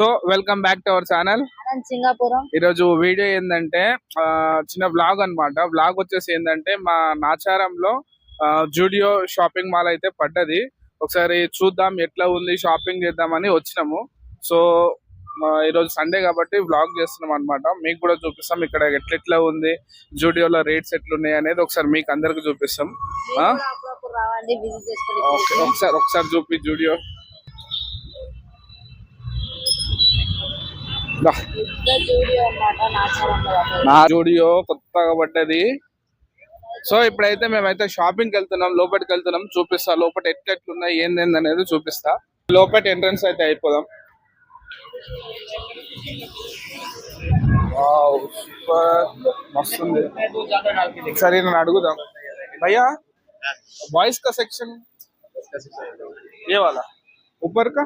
So welcome back to our channel Singapuram ఈరోజు video ఏంటంటే చిన్న బ్లాగ్ అన్నమాట. బ్లాగ్ వచ్చేసి ఏంటంటే మా నాచారంలో జూడియో షాపింగ్ మాల్ అయితే పడ్డది. ఒకసారి చూద్దాం ఎట్లా ఉంది షాపింగ్ చేద్దామని వచ్చినాము. సో ఈరోజు సండే కాబట్టి బ్లాగ్ చేస్తున్నాం అన్నమాట. మీకు కూడా చూపిస్తాం ఇక్కడ ఎట్లెట్లా ఉంది జూడియోలో రేట్స్ ఎట్లున్నాయి అనేది ఒకసారి మీకు అందరికి చూపిస్తాం. ఒకసారి ఒకసారి చూపి జూడియో దా. పెద్ద జూడియో అన్నమాట నాచారంలో పడ్డది. నా జూడియో కొత్తగా పడ్డది సో ఇప్పుడైతే మేమైతే షాపింగ్ వెళ్తున్నాం లోపలికి వెళ్తున్నాం చూపిస్తా లోపల ఎట్లెట్లున్నాయి ఏందేంది అనేది చూపిస్తా లోపల ఎంట్రన్స్ అయితే అయిపోదాం వావ్, సూపర్ మస్తుంది సరే నేను అడుగుదాం భయ్యా బాయ్స్ का सेक्शन ये वाला ऊपर का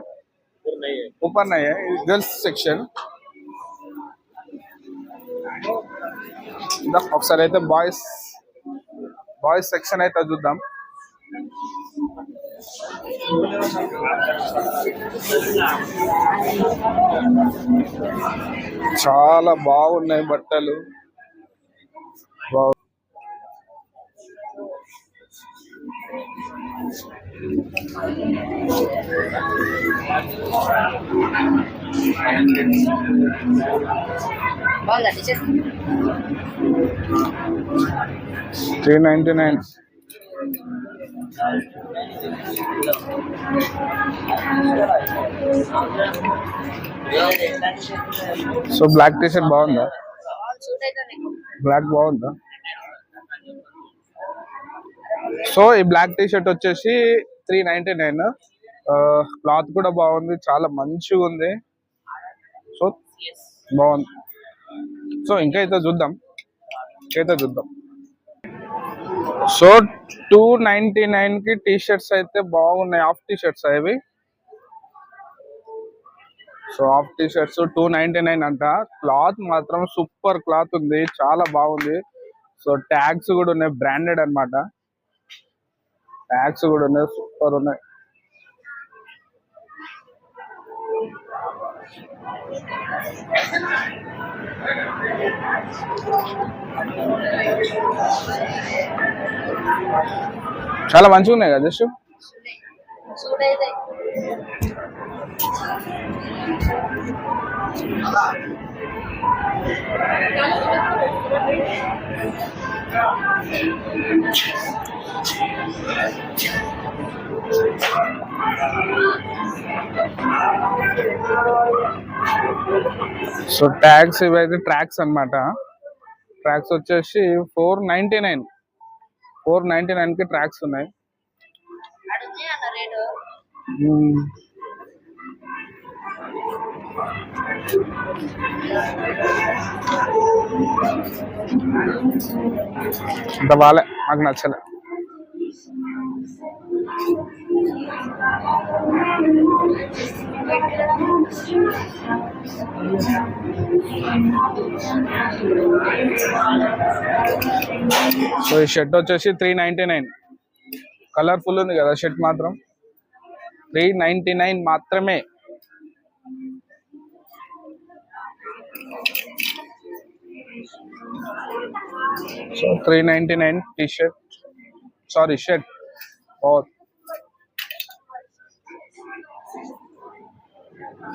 ऊपर नहीं है गर्ल्स सेक्शन దా, ఒకసారి అయితే బాయ్స్ బాయ్స్ సెక్షన్ అయితే చూద్దాం. చాలా బాగున్నాయి బట్టలు. బాగు three ninety nine so black T shirt బాగుందా సూట్ అయితే నీకు బ్లాక్ బాగుందా సో ఈ బ్లాక్ టీ షర్ట్ వచ్చేసి త్రీ నైన్టీ నైన్. క్లాత్ కూడా బాగుంది చాలా మంచిగా ఉంది. సో బాగుంది. సో ఇంకా అయితే చూద్దాం. ఇంకైతే చూద్దాం. సో టూ నైన్టీ నైన్కి టీ షర్ట్స్ అయితే బాగున్నాయి హాఫ్ టీ షర్ట్స్ అవి. So half T shirts two ninety nine అంట. క్లాత్ మాత్రం సూపర్ క్లాత్ ఉంది చాలా బాగుంది. సో ట్యాగ్స్ కూడా ఉన్నాయి బ్రాండెడ్ అన్నమాట. బ్యాగ్స్ కూడా ఉన్నాయి సూపర్ ఉన్నాయి. చాలా మంచిగా ఉన్నాయి కదా జస్ట్? సో ట్యాగ్స్ ఇవైతే ట్రాక్స్ అన్నమాట. ట్రాక్స్ వచ్చేసి four ninety nine four ninety నైన్కి ట్రాక్స్ ఉన్నాయి మ్మ్. అంత బాలే నాకు నచ్చలే. సో ఈ షర్ట్ వచ్చేసి త్రీ నైన్టీ నైన్ కలర్ఫుల్ ఉంది కదా షర్ట్ మాత్రం. త్రీ నైన్టీ నైన్ మాత్రమే. So three ninety nine T shirt sorry shirt ఓ సో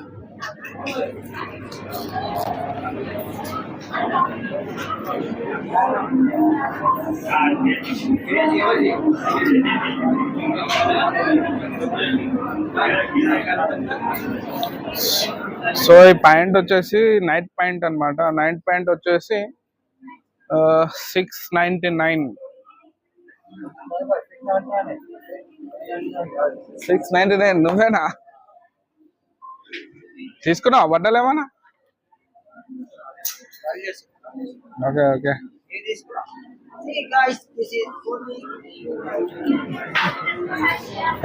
ఈ ప్యాంట్ వచ్చేసి నైట్ ప్యాంట్ అన్నమాట. నైట్ ప్యాంట్ వచ్చేసి six ninety nine six ninety nine నువ్వేనా? తీసుకున్నావా? బట్టలు ఏమన్నా ఓకే ఓకే.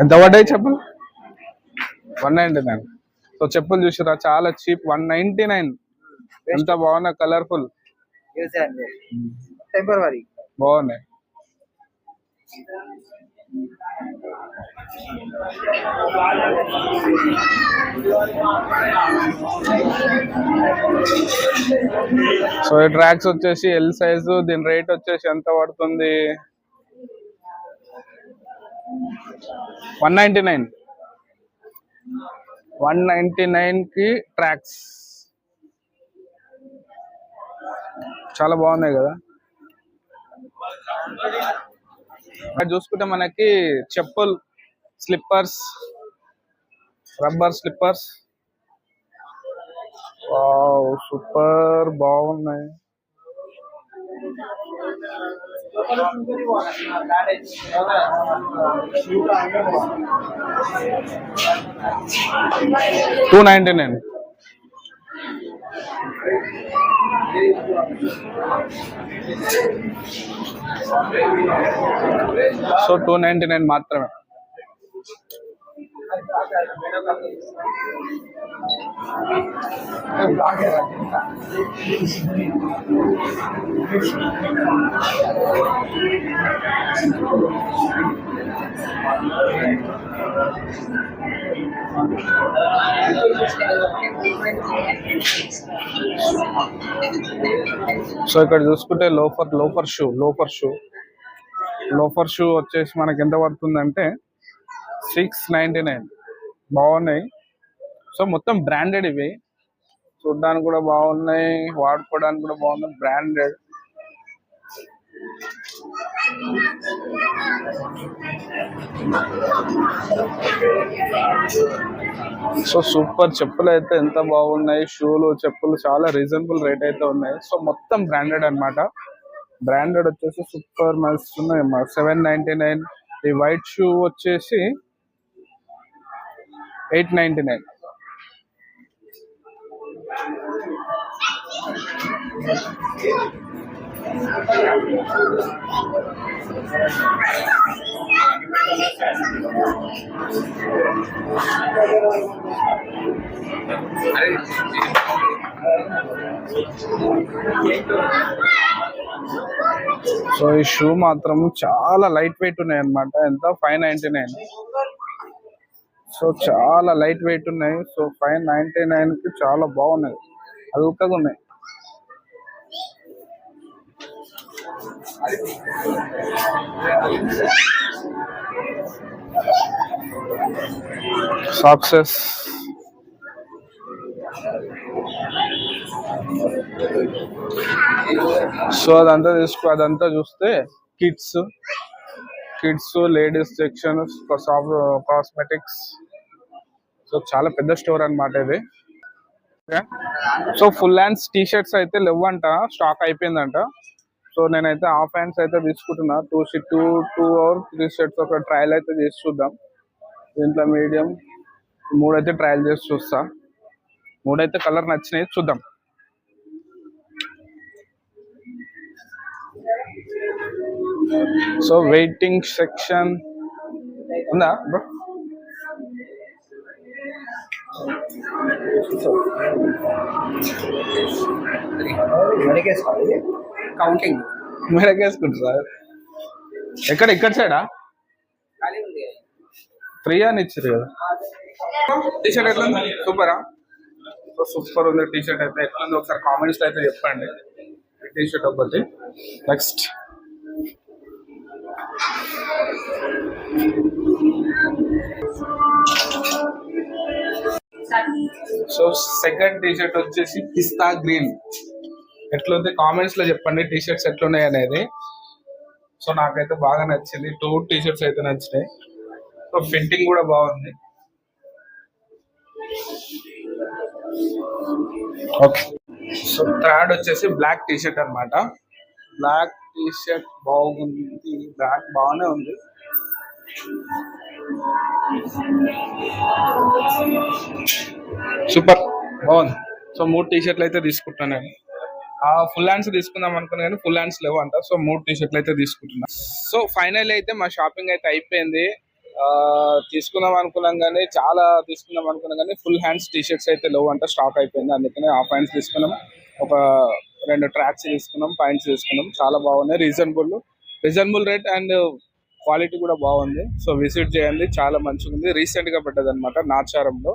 ఎంత పడ్డాయి చెప్పులు? One ninety nine. సో చెప్పులు చూసిరా చాలా చీప్ వన్ నైన్టీ నైన్. ఎంత బాగున్నా కలర్ఫుల్. టెంపరవరీ. బాగున్నాయి. సో ఈ ట్రాక్స్ వచ్చేసి ఎల్ సైజు దీని రేట్ వచ్చేసి ఎంత పడుతుంది? One ninety nine one ninety నైన్కి ట్రాక్స్ చాలా బాగున్నాయి కదా? ఇక్కడ చూసుకుంటే మనకి చెప్పుల్ స్లిప్పర్స్ రబ్బర్ స్లిప్పర్స్ సూపర్ బాగున్నాయి. Two ninety nine so two ninety nine మాత్రమే. సో ఇక్కడ చూసుకుంటే loafer loafer shoe loafer shoe. Loafer shoe వచ్చేసి మనకి ఎంత పడుతుందంటే సిక్స్ నైంటీ నైన్ బాగున్నాయి. సో మొత్తం బ్రాండెడ్ ఇవి. చూడడానికి కూడా బాగున్నాయి వాడుకోవడానికి కూడా బాగున్నాయి బ్రాండెడ్ సో సూపర్ చెప్పులు అయితే ఎంత బాగున్నాయి షూలు చెప్పులు చాలా రీజనబుల్ రేట్ అయితే ఉన్నాయి. సో మొత్తం బ్రాండెడ్ అన్నమాట. బ్రాండెడ్ వచ్చేసి సూపర్ మస్తు ఉన్నాయి సెవెన్ నైన్టీ నైన్ ఈ వైట్ షూ వచ్చేసి ఎయిట్ నైన్టీ నైన్. సో ఈ షూ మాత్రం చాలా లైట్ వెయిట్ ఉన్నాయి అన్నమాట ఎంత? Five ninety nine. సో చాలా లైట్ వెయిట్ ఉన్నాయి. సో ఫైవ్ నైన్టీ నైన్కి చాలా బాగున్నాయి. అల్కగా ఉన్నాయి. సాక్సెస్ సో అదంతా తీసుకో అదంతా చూస్తే kids kids ladies section cosmetics so చాలా పెద్ద స్టోర్ అన్నమాట ఇది. So full hands T shirts అయితే లేవంట. స్టాక్ అయిపోయిందంట. సో నేనైతే హాఫ్ హ్యాండ్స్ అయితే తీసుకుంటున్నా. Two two two or three shirts ఒక ట్రయల్ అయితే చేసి చూద్దాం. దీంట్లో మీడియం మూడైతే ట్రయల్ చేసి చూస్తా. మూడైతే కలర్ నచ్చినాయి. చూద్దాం. సో వెయిటింగ్ సెక్షన్ ఉందా బ్రో కౌంటింగ్ మీరేసుకుంటారా ఎక్కడ ఇక్కడ సైడా ఖాళీ ఉంది ఫ్రీ అని ఇచ్చారు కదా టీ షర్ట్ ఎట్లా ఉంది సూపరా సూపర్ ఉంది టీ షర్ట్ అయితే ఎట్లా ఉంది ఒకసారి కామెంట్స్ అయితే చెప్పండి టీ షర్ట్ ఒకటి next so second T shirt వచ్చేసి పిస్తా గ్రీన్. ఎట్లుంది? కామెంట్స్లో చెప్పండి టీ షర్ట్స్ ఎట్లున్నాయి అనేది. సో నాకైతే బాగా నచ్చింది. టూ టీ షర్ట్స్ అయితే నచ్చినాయి. సో ఫిట్టింగ్ కూడా బాగుంది. ఓకే సో థర్డ్ వచ్చేసి బ్లాక్ టీ షర్ట్ అనమాట బ్లాక్ టీ షర్ట్ బాగుంది. బ్లాక్ బాగానే ఉంది. సూపర్. బాగుంది. సో మూడు టీ షర్ట్లు అయితే తీసుకుంటాను నేను. ఆ ఫుల్ హ్యాండ్స్ తీసుకుందాం అనుకున్నా కానీ ఫుల్ హ్యాండ్స్ లేవు అంట సో మూడు టీ షర్ట్లు అయితే తీసుకుంటున్నా. సో ఫైనల్ అయితే మా షాపింగ్ అయితే అయిపోయింది. తీసుకుందాం అనుకున్నాం కానీ చాలా తీసుకుందాం అనుకున్నాం కానీ ఫుల్ హ్యాండ్స్ టీ షర్ట్స్ అయితే లేవు అంట స్టాక్ అయిపోయింది. అందుకనే హాఫ్ హ్యాండ్స్ తీసుకున్నాం. ఒక రెండు ట్రాక్స్ తీసుకున్నాం. పాయింట్స్ తీసుకున్నాం. చాలా బాగున్నాయి. Reasonable. Reasonable rate and quality కూడా బాగుంది. సో విజిట్ చేయండి. చాలా మంచిగా ఉంది రీసెంట్గా అనమాట నాచారంలో.